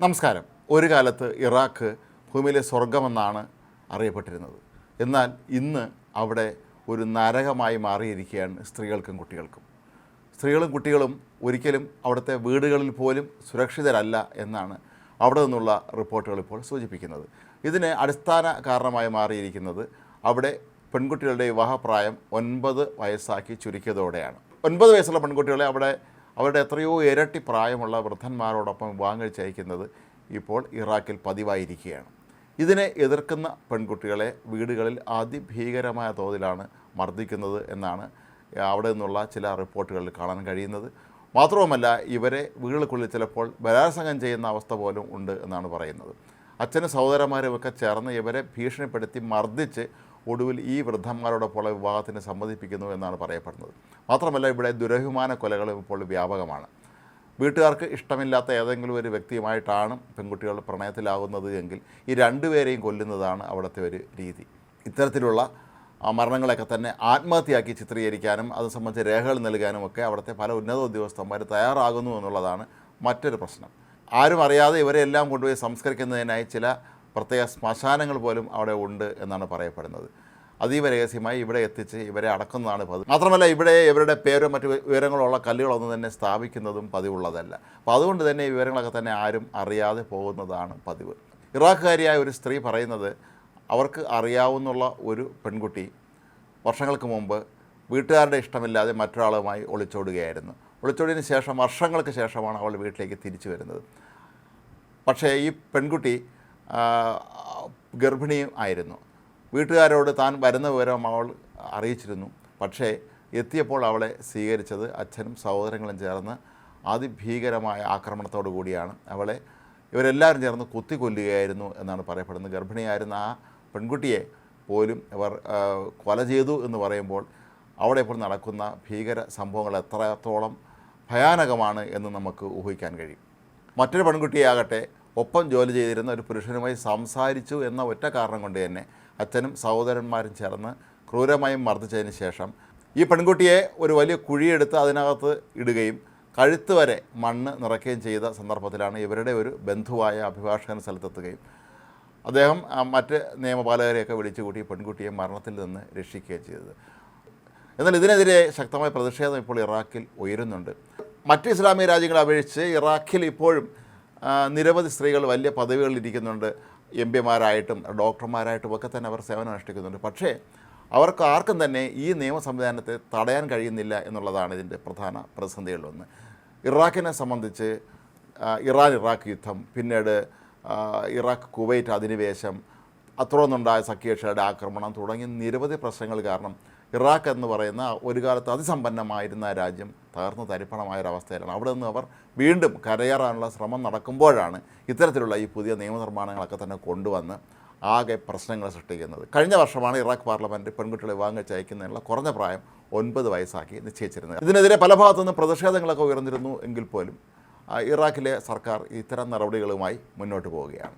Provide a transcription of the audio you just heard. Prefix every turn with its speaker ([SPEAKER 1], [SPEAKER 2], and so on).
[SPEAKER 1] നമസ്കാരം. ഒരു കാലത്ത് ഇറാഖ് ഭൂമിയിലെ സ്വർഗമെന്നാണ് അറിയപ്പെട്ടിരുന്നത്. എന്നാൽ ഇന്ന് അവിടെ ഒരു നരകമായി മാറിയിരിക്കുകയാണ് സ്ത്രീകൾക്കും കുട്ടികൾക്കും. സ്ത്രീകളും കുട്ടികളും ഒരിക്കലും അവിടുത്തെ വീടുകളിൽ പോലും സുരക്ഷിതരല്ല എന്നാണ് അവിടെ നിന്നുള്ള റിപ്പോർട്ടുകൾ ഇപ്പോൾ സൂചിപ്പിക്കുന്നത്. ഇതിന് അടിസ്ഥാന കാരണമായി മാറിയിരിക്കുന്നത് അവിടെ പെൺകുട്ടികളുടെ വിവാഹപ്രായം ഒൻപത് വയസ്സാക്കി ചുരുക്കിയതോടെയാണ്. ഒൻപത് വയസ്സുള്ള പെൺകുട്ടികളെ അവിടെ അവരുടെ എത്രയോ ഇരട്ടി പ്രായമുള്ള വൃദ്ധന്മാരോടൊപ്പം വിവാഹം കഴിച്ചയക്കുന്നത് ഇപ്പോൾ ഇറാഖിൽ പതിവായിരിക്കുകയാണ്. ഇതിനെ എതിർക്കുന്ന പെൺകുട്ടികളെ വീടുകളിൽ അതിഭീകരമായ തോതിലാണ് മർദ്ദിക്കുന്നത് എന്നാണ് അവിടെ നിന്നുള്ള ചില റിപ്പോർട്ടുകളിൽ കാണാൻ കഴിയുന്നത്. മാത്രവുമല്ല ഇവരെ വീടുകൾക്കുള്ളിൽ ചിലപ്പോൾ ബലാത്സംഗം ചെയ്യുന്ന അവസ്ഥ പോലും ഉണ്ട് എന്നാണ് പറയുന്നത്. അച്ഛനും സഹോദരന്മാരും ഒക്കെ ചേർന്ന് ഇവരെ ഭീഷണിപ്പെടുത്തി മർദ്ദിച്ച് ഒടുവിൽ ഈ വൃദ്ധന്മാരോടൊപ്പമുള്ള വിവാഹത്തിന് സമ്മതിപ്പിക്കുന്നു എന്നാണ് പറയപ്പെടുന്നത്. മാത്രമല്ല ഇവിടെ ദുരഭിമാന കൊലകളും ഇപ്പോൾ വ്യാപകമാണ്. വീട്ടുകാർക്ക് ഇഷ്ടമില്ലാത്ത ഏതെങ്കിലും ഒരു വ്യക്തിയുമായിട്ടാണ് പെൺകുട്ടികൾ പ്രണയത്തിലാകുന്നത് എങ്കിൽ ഈ രണ്ടുപേരെയും കൊല്ലുന്നതാണ് അവിടുത്തെ ഒരു രീതി. ഇത്തരത്തിലുള്ള മരണങ്ങളൊക്കെ തന്നെ ആത്മഹത്യയാക്കി ചിത്രീകരിക്കാനും അത് സംബന്ധിച്ച് രേഖകൾ നൽകാനും ഒക്കെ അവിടുത്തെ പല ഉന്നത ഉദ്യോഗസ്ഥന്മാർ തയ്യാറാകുന്നു എന്നുള്ളതാണ് മറ്റൊരു പ്രശ്നം. ആരും അറിയാതെ ഇവരെല്ലാം കൊണ്ടുപോയി സംസ്കരിക്കുന്നതിനായി ചില പ്രത്യേക ശ്മശാനങ്ങൾ പോലും അവിടെ ഉണ്ട് എന്നാണ് പറയപ്പെടുന്നത്. അതീവ രഹസ്യമായി ഇവിടെ എത്തിച്ച് ഇവരെ അടക്കുന്നതാണ് പതിവ്. മാത്രമല്ല ഇവിടെ ഇവരുടെ പേരോ മറ്റു വിവരങ്ങളുള്ള കല്ലുകളൊന്നും തന്നെ സ്ഥാപിക്കുന്നതും പതിവുള്ളതല്ല. അപ്പോൾ അതുകൊണ്ട് തന്നെ ഈ വിവരങ്ങളൊക്കെ തന്നെ ആരും അറിയാതെ പോകുന്നതാണ് പതിവ്. ഇറാഖുകാരിയായ ഒരു സ്ത്രീ പറയുന്നത് അവർക്ക് അറിയാവുന്നുള്ള ഒരു പെൺകുട്ടി വർഷങ്ങൾക്ക് മുമ്പ് വീട്ടുകാരുടെ ഇഷ്ടമില്ലാതെ മറ്റൊരാളുമായി ഒളിച്ചോടുകയായിരുന്നു. ഒളിച്ചോടിയതിന് ശേഷം വർഷങ്ങൾക്ക് ശേഷമാണ് അവൾ വീട്ടിലേക്ക് തിരിച്ചു വരുന്നത്. പക്ഷേ ഈ പെൺകുട്ടി ഗർഭിണിയും ആയിരുന്നു. വീട്ടുകാരോട് താൻ വരുന്ന വിവരം അവൾ അറിയിച്ചിരുന്നു. പക്ഷേ എത്തിയപ്പോൾ അവളെ സ്വീകരിച്ചത് അച്ഛനും സഹോദരങ്ങളും ചേർന്ന് അതിഭീകരമായ ആക്രമണത്തോടു കൂടിയാണ്. അവളെ ഇവരെല്ലാവരും ചേർന്ന് കുത്തിക്കൊല്ലുകയായിരുന്നു എന്നാണ് പറയപ്പെടുന്നത്. ഗർഭിണിയായിരുന്ന ആ പെൺകുട്ടിയെ പോലും ഇവർ കൊല ചെയ്തു എന്ന് പറയുമ്പോൾ അവിടെ ഇപ്പോൾ നടക്കുന്ന ഭീകര സംഭവങ്ങൾ എത്രത്തോളം ഭയാനകമാണ് എന്ന് നമുക്ക് ഊഹിക്കാൻ കഴിയും. മറ്റൊരു പെൺകുട്ടിയാകട്ടെ ഒപ്പം ജോലി ചെയ്തിരുന്ന ഒരു പുരുഷനുമായി സംസാരിച്ചു എന്ന ഒറ്റ കാരണം കൊണ്ട് തന്നെ അച്ഛനും സഹോദരന്മാരും ചേർന്ന് ക്രൂരമായും മർദ്ദിച്ചതിന് ശേഷം ഈ പെൺകുട്ടിയെ ഒരു വലിയ കുഴിയെടുത്ത് അതിനകത്ത് ഇടുകയും കഴുത്ത് വരെ മണ്ണ് നിറയ്ക്കുകയും ചെയ്ത സന്ദർഭത്തിലാണ് ഇവരുടെ ഒരു ബന്ധുവായ അഭിഭാഷകൻ സ്ഥലത്തെത്തുകയും അദ്ദേഹം മറ്റ് നിയമപാലകരെയൊക്കെ വിളിച്ചു കൂട്ടി പെൺകുട്ടിയെ മരണത്തിൽ നിന്ന് രക്ഷിക്കുകയും ചെയ്തത്. എന്നാൽ ഇതിനെതിരെ ശക്തമായ പ്രതിഷേധം ഇപ്പോൾ ഇറാഖിൽ ഉയരുന്നുണ്ട്. മറ്റ് ഇസ്ലാമിക രാജ്യങ്ങളെ അപേക്ഷിച്ച് ഇറാഖിൽ ഇപ്പോഴും നിരവധി സ്ത്രീകൾ വലിയ പദവികളിൽ ഇരിക്കുന്നുണ്ട്. എം പിമാരായിട്ടും ഡോക്ടർമാരായിട്ടും ഒക്കെ തന്നെ അവർ സേവനം അനുഷ്ഠിക്കുന്നുണ്ട്. പക്ഷേ അവർക്ക് ആർക്കും തന്നെ ഈ നിയമ സംവിധാനത്തെ തടയാൻ കഴിയുന്നില്ല എന്നുള്ളതാണ് ഇതിന്റെ പ്രധാന പ്രതിസന്ധികളിലൊന്ന് ഇറാഖിനെ സംബന്ധിച്ച് ഇറാൻ ഇറാഖ് യുദ്ധം പിന്നീട് ഇറാഖ് കുവൈറ്റ് അധിനിവേശം അത്രയൊന്നുണ്ടായ സഖ്യകക്ഷികളുടെ ആക്രമണം തുടങ്ങി നിരവധി പ്രശ്നങ്ങൾ കാരണം ഇറാഖ് എന്ന് പറയുന്ന ഒരു കാലത്ത് അതിസമ്പന്നമായിരുന്ന രാജ്യം തകർന്ന് തരിപ്പണമായ അവസ്ഥയിലാണ്. അവിടെ നിന്ന് അവർ വീണ്ടും കരയേറാനുള്ള ശ്രമം നടക്കുമ്പോഴാണ് ഇത്തരത്തിലുള്ള ഈ പുതിയ നിയമനിർമ്മാണങ്ങളൊക്കെ തന്നെ കൊണ്ടുവന്ന് ആകെ പ്രശ്നങ്ങൾ സൃഷ്ടിക്കുന്നത്. കഴിഞ്ഞ വർഷമാണ് ഇറാഖ് പാർലമെന്റ് പെൺകുട്ടികളെ വിവാഹം കഴിച്ച് അയക്കുന്നതിനുള്ള കുറഞ്ഞ പ്രായം ഒൻപത് വയസ്സാക്കി നിശ്ചയിച്ചിരുന്നത്. ഇതിനെതിരെ പല ഭാഗത്തുനിന്ന് പ്രതിഷേധങ്ങളൊക്കെ ഉയർന്നിരുന്നു എങ്കിൽ പോലും ഇറാഖിലെ സർക്കാർ ഇത്തരം നടപടികളുമായി മുന്നോട്ട് പോവുകയാണ്.